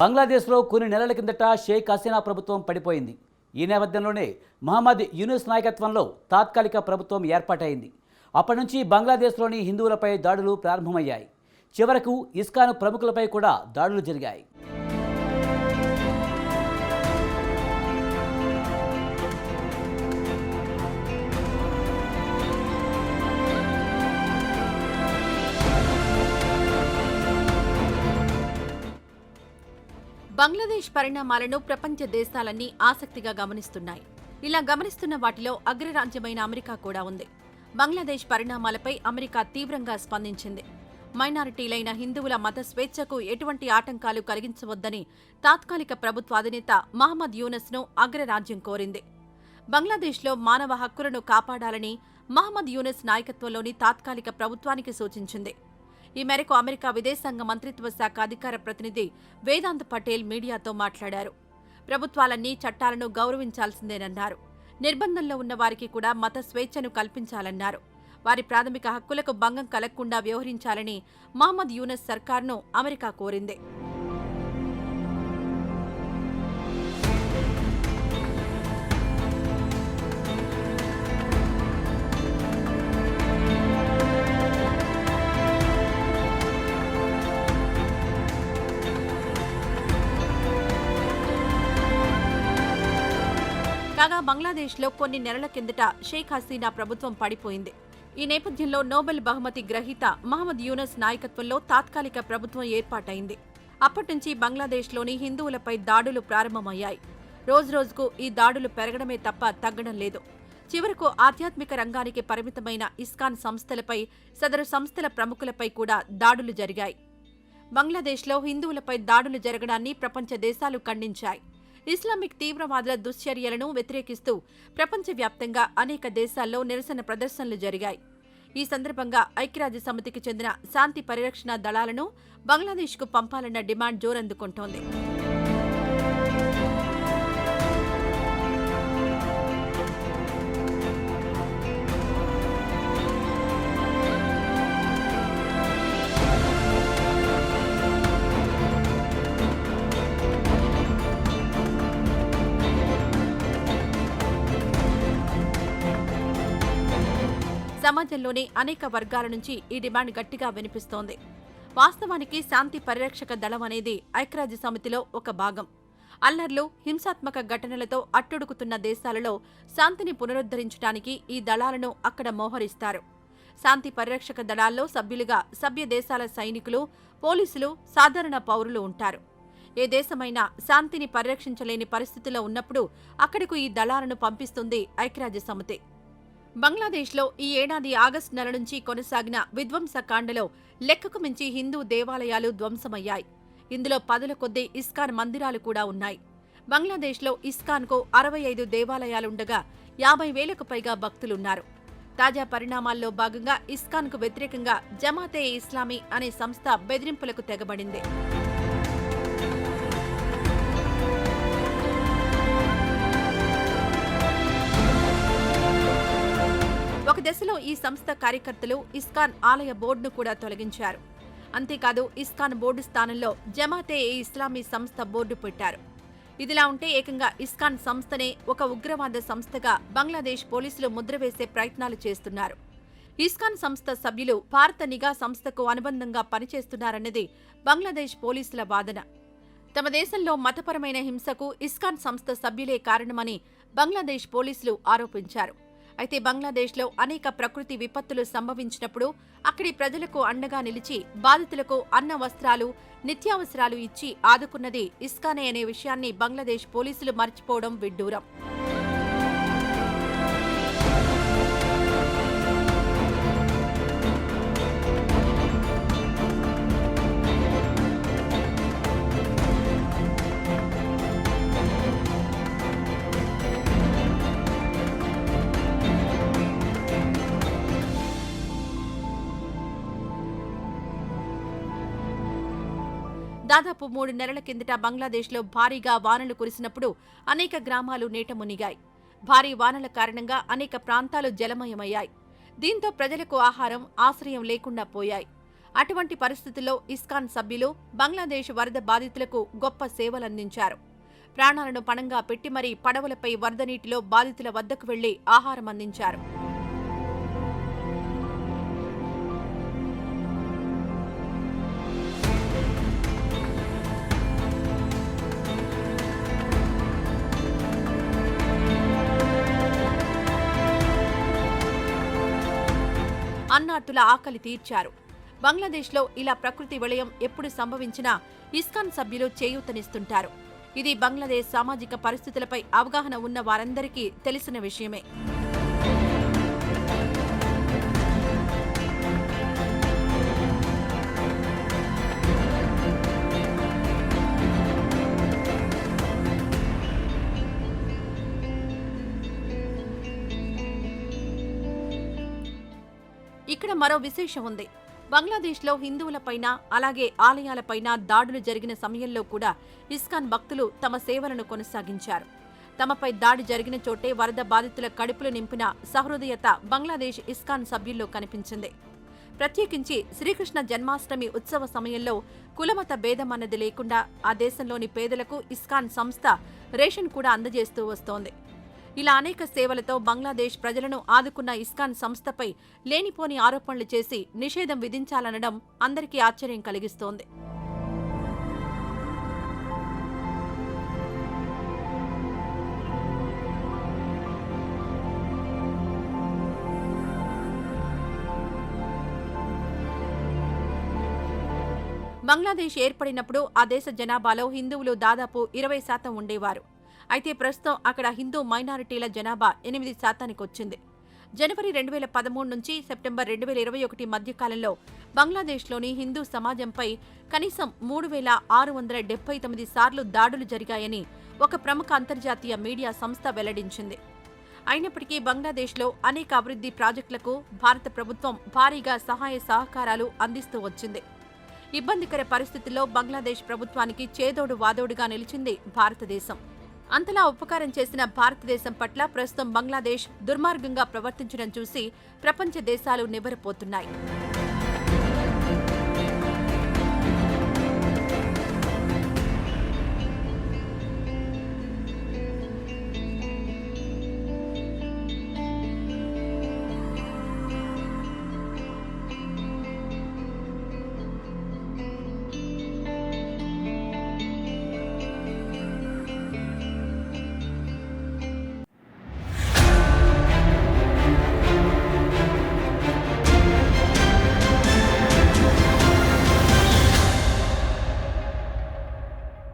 బంగ్లాదేశ్లో కొన్ని నెలల కిందట షేక్ హసీనా ప్రభుత్వం పడిపోయింది. ఈ నేపథ్యంలోనే మహమ్మద్ యూనుస్ నాయకత్వంలో తాత్కాలిక ప్రభుత్వం ఏర్పాటైంది. అప్పటి నుంచి బంగ్లాదేశ్లోని హిందువులపై దాడులు ప్రారంభమయ్యాయి. చివరకు ఇస్కాన్ ప్రముఖులపై కూడా దాడులు జరిగాయి. బంగ్లాదేశ్ పరిణామాలను ప్రపంచ దేశాలన్నీ ఆసక్తిగా గమనిస్తున్నాయి. ఇలా గమనిస్తున్న వాటిలో అగ్రరాజ్యమైన అమెరికా కూడా ఉంది. బంగ్లాదేశ్ పరిణామాలపై అమెరికా తీవ్రంగా స్పందించింది. మైనారిటీలైన హిందువుల మత స్వేచ్ఛకు ఎటువంటి ఆటంకాలు కలిగించవద్దని తాత్కాలిక ప్రభుత్వ అధినేత మహమ్మద్ యూనస్ను అగ్రరాజ్యం కోరింది. బంగ్లాదేశ్లో మానవ హక్కులను కాపాడాలని మహమ్మద్ యూనస్ నాయకత్వంలోని తాత్కాలిక ప్రభుత్వానికి సూచించింది. ఈ మేరకు అమెరికా విదేశాంగ మంత్రిత్వ శాఖ అధికార ప్రతినిధి వేదాంత్ పటేల్ మీడియాతో మాట్లాడారు. ప్రభుత్వాలన్నీ చట్టాలను గౌరవించాల్సిందేనన్నారు. నిర్బంధంలో ఉన్న వారికి కూడా మత స్వేచ్ఛను కల్పించాలన్నారు. వారి ప్రాథమిక హక్కులకు భంగం కలగకుండా వ్యవహరించాలని మహమ్మద్ యూనస్ సర్కార్ను అమెరికా కోరింది. బంగ్లాదేశ్లో కొన్ని నెలల కిందట షేక్ హసీనా ప్రభుత్వం పడిపోయింది. ఈ నేపథ్యంలో నోబెల్ బహుమతి గ్రహీత మహమ్మద్ యూనస్ నాయకత్వంలో తాత్కాలిక ప్రభుత్వం ఏర్పాటైంది. అప్పటినుంచి బంగ్లాదేశ్లోని హిందువులపై దాడులు ప్రారంభమయ్యాయి. రోజురోజుకు ఈ దాడులు పెరగడమే తప్ప తగ్గడం లేదు. చివరకు ఆధ్యాత్మిక రంగానికి పరిమితమైన ఇస్కాన్ సంస్థలపై సదరు సంస్థల ప్రముఖులపై కూడా దాడులు జరిగాయి. బంగ్లాదేశ్లో హిందువులపై దాడులు జరగడాన్ని ప్రపంచ దేశాలు ఖండించాయి. ఇస్లామిక్ తీవ్రవాదుల దుశ్చర్యలను వ్యతిరేకిస్తూ ప్రపంచవ్యాప్తంగా అనేక దేశాల్లో నిరసన ప్రదర్శనలు జరిగాయి. ఈ సందర్భంగా ఐక్యరాజ్య సమితికి చెందిన శాంతి పరిరక్షణ దళాలను బంగ్లాదేశ్కు పంపాలన్న డిమాండ్ జోరందుకుంటోంది. సమాజంలోని అనేక వర్గాల నుంచి ఈ డిమాండ్ గట్టిగా వినిపిస్తోంది. వాస్తవానికి శాంతి పరిరక్షక దళం అనేది ఐక్యరాజ్య సమితిలో ఒక భాగం. అల్లర్లు హింసాత్మక ఘటనలతో అట్టుడుకుతున్న దేశాలలో శాంతిని పునరుద్ధరించడానికి ఈ దళాలను అక్కడ మోహరిస్తారు. శాంతి పరిరక్షక దళాల్లో సభ్యులుగా సభ్య దేశాల సైనికులు పోలీసులు సాధారణ పౌరులు ఉంటారు. ఏ దేశమైనా శాంతిని పరిరక్షించలేని పరిస్థితిలో ఉన్నప్పుడు అక్కడకు ఈ దళాలను పంపిస్తుంది ఐక్యరాజ్య సమితి. బంగ్లాదేశ్లో ఈ ఏడాది ఆగస్టు నెల నుంచి కొనసాగిన విధ్వంసకాండలో లెక్కకు మించి హిందూ దేవాలయాలు ధ్వంసమయ్యాయి. ఇందులో పదుల కొద్దీ ఇస్కాన్ మందిరాలు కూడా ఉన్నాయి. బంగ్లాదేశ్లో ఇస్కాన్కు అరవై ఐదు దేవాలయాలుండగా యాభై వేలకు పైగా భక్తులున్నారు. తాజా పరిణామాల్లో భాగంగా ఇస్కాన్కు వ్యతిరేకంగా జమాతే ఇస్లామీ అనే సంస్థ బెదిరింపులకు తెగబడింది. దశలో ఈ సంస్థ కార్యకర్తలు ఇస్కాన్ ఆలయ బోర్డును కూడా తొలగించారు. అంతేకాదు ఇస్కాన్ బోర్డు స్థానంలో జమాతే ఏ ఇస్లామీ సంస్థ బోర్డు పెట్టారు. ఇదిలా ఉంటే ఏకంగా ఇస్కాన్ సంస్థనే ఒక ఉగ్రవాద సంస్థగా బంగ్లాదేశ్ పోలీసులు ముద్ర వేసే ప్రయత్నాలు చేస్తున్నారు. ఇస్కాన్ సంస్థ సభ్యులు భారత నిఘా సంస్థకు అనుబంధంగా పనిచేస్తున్నారన్నది బంగ్లాదేశ్ పోలీసుల వాదన. తమ దేశంలో మతపరమైన హింసకు ఇస్కాన్ సంస్థ సభ్యులే కారణమని బంగ్లాదేశ్ పోలీసులు ఆరోపించారు. అయితే బంగ్లాదేశ్లో అనేక ప్రకృతి విపత్తులు సంభవించినప్పుడు అక్కడి ప్రజలకు అండగా నిలిచి బాధితులకు అన్న వస్త్రాలు నిత్యావసరాలు ఇచ్చి ఆదుకున్నది ఇస్కానే అనే విషయాన్ని బంగ్లాదేశ్ పోలీసులు మర్చిపోవడం విడ్డూరం. దాదాపు మూడు నెలల కిందట బంగ్లాదేశ్లో భారీగా వానలు కురిసినప్పుడు అనేక గ్రామాలు నీట మునిగాయి. భారీ వానల కారణంగా అనేక ప్రాంతాలు జలమయమయ్యాయి. దీంతో ప్రజలకు ఆహారం ఆశ్రయం లేకుండా పోయాయి. అటువంటి పరిస్థితుల్లో ఇస్కాన్ సభ్యులు బంగ్లాదేశ్ వరద బాధితులకు గొప్ప సేవలందించారు. ప్రాణాలను పణంగా పెట్టి మరీ పడవలపై వరద నీటిలో బాధితుల వద్దకు వెళ్ళి ఆహారం అందించారు. అన్నార్తుల ఆకలి తీర్చారు. బంగ్లాదేశ్లో ఇలా ప్రకృతి విలయం ఎప్పుడు సంభవించినా ఇస్కాన్ సభ్యులు చేయూతనిస్తుంటారు. ఇది బంగ్లాదేశ్ సామాజిక పరిస్థితులపై అవగాహన ఉన్న వారందరికీ తెలిసిన విషయమే. మరో విశేషం ఉంది. బంగ్లాదేశ్లో హిందువులపైన అలాగే ఆలయాలపైన దాడులు జరిగిన సమయంలో కూడా ఇస్కాన్ భక్తులు తమ సేవలను కొనసాగించారు. తమపై దాడి జరిగిన చోటే వరద బాధితుల కడుపులు నింపిన సహృదయత బంగ్లాదేశ్ ఇస్కాన్ సభ్యుల్లో కనిపించింది. ప్రత్యేకించి శ్రీకృష్ణ జన్మాష్టమి ఉత్సవ సమయంలో కులమత భేదం అన్నది లేకుండా ఆ దేశంలోని పేదలకు ఇస్కాన్ సంస్థ రేషన్ కూడా అందజేస్తూ వస్తోంది. ఇలా అనేక సేవలతో బంగ్లాదేశ్ ప్రజలను ఆదుకున్న ఇస్కాన్ సంస్థపై లేనిపోని ఆరోపణలు చేసి నిషేధం విధించాలనడం అందరికీ ఆశ్చర్యం కలిగిస్తోంది. బంగ్లాదేశ్ ఏర్పడినప్పుడు ఆ దేశ జనాభాలో హిందువులు దాదాపు ఇరవై శాతం ఉండేవారు. అయితే ప్రస్తుతం అక్కడ హిందూ మైనారిటీల జనాభా ఎనిమిది శాతానికి వచ్చింది జనవరి రెండు వేల పదమూడు నుంచి సెప్టెంబర్ రెండు వేల ఇరవై ఒకటి మధ్యకాలంలో బంగ్లాదేశ్లోని హిందూ సమాజంపై కనీసం మూడు వేల ఆరు వందల డెబ్బై తొమ్మిది సార్లు దాడులు జరిగాయని ఒక ప్రముఖ అంతర్జాతీయ మీడియా సంస్థ వెల్లడించింది. అయినప్పటికీ బంగ్లాదేశ్లో అనేక అభివృద్ధి ప్రాజెక్టులకు భారత ప్రభుత్వం భారీగా సహాయ సహకారాలు అందిస్తూ వచ్చింది. ఇబ్బందికర పరిస్థితుల్లో బంగ్లాదేశ్ ప్రభుత్వానికి చేదోడు వాదోడుగా నిలిచింది భారతదేశం. అంతలా ఉపకారం చేసిన భారతదేశం పట్ల ప్రస్తుతం బంగ్లాదేశ్ దుర్మార్గంగా ప్రవర్తించడం చూసి ప్రపంచ దేశాలు నివ్వరపోతున్నాయి.